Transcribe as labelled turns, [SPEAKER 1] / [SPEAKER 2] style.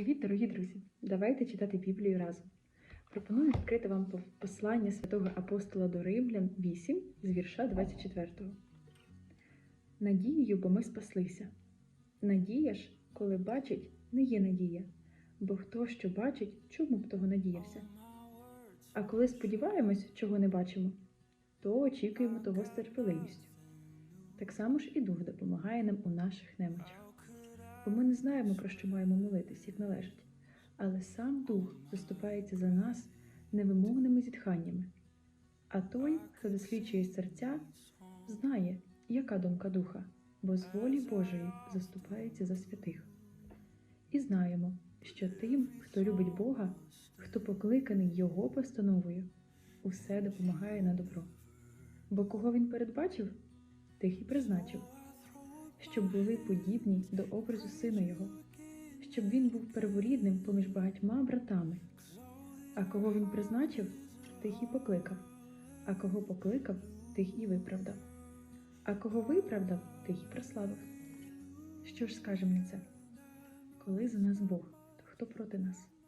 [SPEAKER 1] Привіт, дорогі друзі! Давайте читати Біблію разом. Пропоную відкрити вам послання святого апостола до Римлян 8 з вірша 24. Надією, бо ми спаслися. Надія ж, коли бачить, не є надія, бо хто що бачить, чому б того надіявся? А коли сподіваємось, чого не бачимо, то очікуємо того з терпеливістю. Так само ж і Дух допомагає нам у наших немочах. Бо ми не знаємо, про що маємо молитись, як належить, але сам Дух заступається за нас невимовними зітханнями. А той, хто досліджує серця, знає, яка думка духа, бо з волі Божої заступається за святих. І знаємо, що тим, хто любить Бога, хто покликаний Його постановою, усе допомагає на добро. Бо кого він передбачив, тих і призначив щоб були подібні до образу сина його, щоб він був перворідним поміж багатьма братами. А кого він призначив, тих і покликав, а кого покликав, тих і виправдав, а кого виправдав, тих і прославив. Що ж скажемо на це? Коли за нас Бог, то хто проти нас?